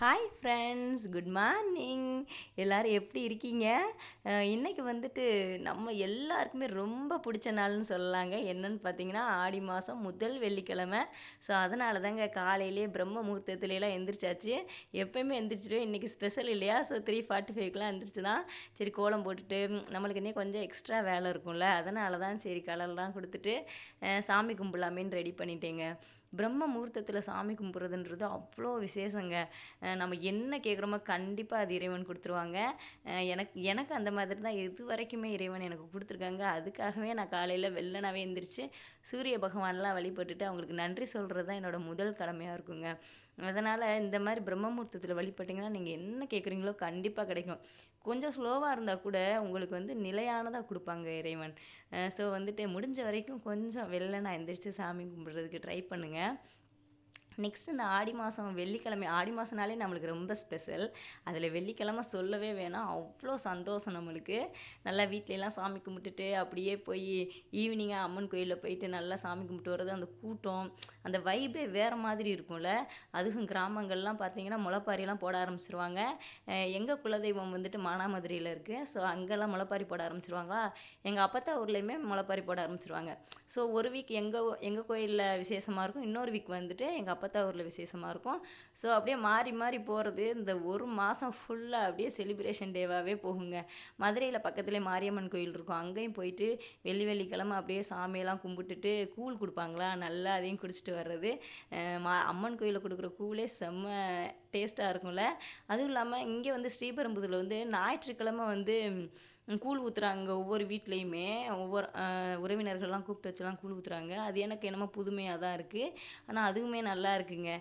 Hi friends good morning எல்லோரும் எப்படி இருக்கீங்க? இன்றைக்கி வந்துட்டு நம்ம எல்லாருக்குமே ரொம்ப பிடிச்ச நாள்னு சொல்லலாங்க. என்னென்னு பார்த்தீங்கன்னா ஆடி மாதம் முதல் வெள்ளிக்கிழமை. ஸோ அதனால தாங்க காலையிலேயே பிரம்ம முகூர்த்தத்துலலாம் எந்திரிச்சாச்சு. எப்போயுமே எந்திரிச்சிடும் இன்றைக்கி ஸ்பெஷல் இல்லையா? ஸோ த்ரீ ஃபார்ட்டி ஃபைவ்க்கெலாம் எந்திரிச்சு தான் சரி கோலம் போட்டுட்டு நம்மளுக்கு இன்னும் கொஞ்சம் எக்ஸ்ட்ரா வேலை இருக்கும்ல. அதனால தான் சரி கலர்லாம் கொடுத்துட்டு சாமி கும்பிடலாமேன்னு ரெடி பண்ணிட்டேங்க. பிரம்ம முகூர்த்தத்தில் சாமி கும்பிட்றதுன்றது அவ்வளோ விசேஷங்க. நம்ம என்ன கேட்குறோமோ கண்டிப்பாக அது இறைவன் கொடுத்துருவாங்க. எனக்கு எனக்கு அந்த மாதிரி தான் இது வரைக்குமே இறைவன் எனக்கு கொடுத்துருக்காங்க. அதுக்காகவே நான் காலையில் வெள்ளனாவே எழுந்திரிச்சு சூரிய பகவான்லாம் வழிபட்டுட்டு அவங்களுக்கு நன்றி சொல்கிறது தான் என்னோடய முதல் கடமையாக இருக்குங்க. அதனால் இந்த மாதிரி பிரம்மமுகூர்த்தத்தில் வழிபட்டிங்கன்னா நீங்கள் என்ன கேட்குறீங்களோ கண்டிப்பாக கிடைக்கும். கொஞ்சம் ஸ்லோவாக இருந்தால் கூட உங்களுக்கு வந்து நிலையானதாக கொடுப்பாங்க இறைவன். ஸோ வந்துட்டு முடிஞ்ச வரைக்கும் கொஞ்சம் வெள்ளனா எந்திரிச்சு சாமி கும்பிட்றதுக்கு ட்ரை பண்ணுங்கள் நெக்ஸ்ட் இந்த ஆடி மாதம் வெள்ளிக்கிழமை ஆடி மாதம்னாலே நம்மளுக்கு ரொம்ப ஸ்பெஷல் அதில் வெள்ளிக்கிழமை சொல்லவே வேணாம். அவ்வளோ சந்தோஷம் நம்மளுக்கு. நல்லா வீட்டிலலாம் சாமி கும்பிட்டுட்டு அப்படியே போய் ஈவினிங்காக அம்மன் கோயிலில் போயிட்டு நல்லா சாமி கும்பிட்டு வர்றது அந்த கூட்டம் அந்த வைபே வேறு மாதிரி இருக்கும்ல. அதுவும் கிராமங்கள்லாம் பார்த்தீங்கன்னா முளைப்பாரிலாம் போட ஆரம்பிச்சிருவாங்க. எங்கள் குலதெய்வம் வந்துட்டு மானாமதுரையில் இருக்குது ஸோ அங்கெல்லாம் முளைப்பாரி போட ஆரம்பிச்சிருவாங்களா? எங்கள் அப்பத்தா ஊர்லேயுமே முளைப்பாரி போட ஆரம்பிச்சிருவாங்க. ஸோ ஒரு வீக் எங்கள் எங்கள் கோயிலில் விசேஷமாக இருக்கும். இன்னொரு வீக் வந்துட்டு எங்கள் அப்பா அப்பத்தா ஊரில் விசேஷமாக இருக்கும். ஸோ அப்படியே மாறி மாறி போகிறது இந்த ஒரு மாதம் ஃபுல்லாக அப்படியே செலிப்ரேஷன் டேவாகவே போகுங்க. மதுரையில் பக்கத்துலேயே மாரியம்மன் கோயில் இருக்கும். அங்கேயும் போயிட்டு வெள்ளி வெள்ளிக்கிழமை அப்படியே சாமியெல்லாம் கும்பிட்டுட்டு கூழ் கொடுப்பாங்களா? நல்லா அதையும் குடிச்சிட்டு வர்றது. மா அம்மன் கோயிலில் கொடுக்குற கூழே செம்ம டேஸ்ட்டாக இருக்கும்ல. அதுவும் இல்லாமல் இங்கே வந்து ஸ்ரீபெரும்புதூரில் வந்து ஞாயிற்றுக்கிழமை வந்து கூழ் ஊற்றுறாங்க ஒவ்வொரு வீட்லேயுமே. ஒவ்வொரு உறவினர்கள்லாம் கூப்பிட்டு வச்சுலாம் கூழ் ஊற்றுறாங்க அது எனக்கு என்னமோ புதுமையாக தான் இருக்குது ஆனால் அதுவுமே நல்லா இருக்குங்க.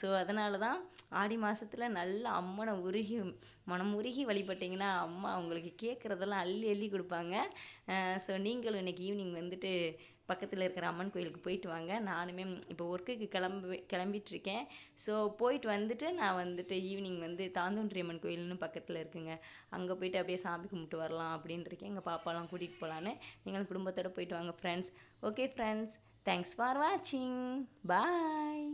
ஸோ அதனால தான் ஆடி மாதத்தில் நல்ல அம்மனை உருகி மனம் உருகி வழிபட்டிங்கன்னா அம்மா அவங்களுக்கு கேட்குறதெல்லாம் அள்ளி அள்ளி கொடுப்பாங்க. ஸோ நீங்களும் இன்றைக்கி ஈவினிங் வந்துட்டு பக்கத்தில் இருக்கிற அம்மன் கோயிலுக்கு போயிட்டு வாங்க. நானுமே இப்போ ஒர்க்குக்கு கிளம்பி கிளம்பிட்டுருக்கேன். ஸோ போயிட்டு வந்துட்டு நான் வந்துட்டு ஈவினிங் வந்து தாந்தோன்றி அம்மன் கோயில்னு பக்கத்தில் இருக்குங்க. அங்கே போயிட்டு அப்படியே சாமி கும்பிட்டு வரலாம் அப்படின்னு இருக்கேன் எங்கள் பாப்பாலாம் கூட்டிகிட்டு போகலான்னு நீங்களும் குடும்பத்தோடு போயிட்டு வாங்க friends okay friends thanks for வாட்சிங் பாய்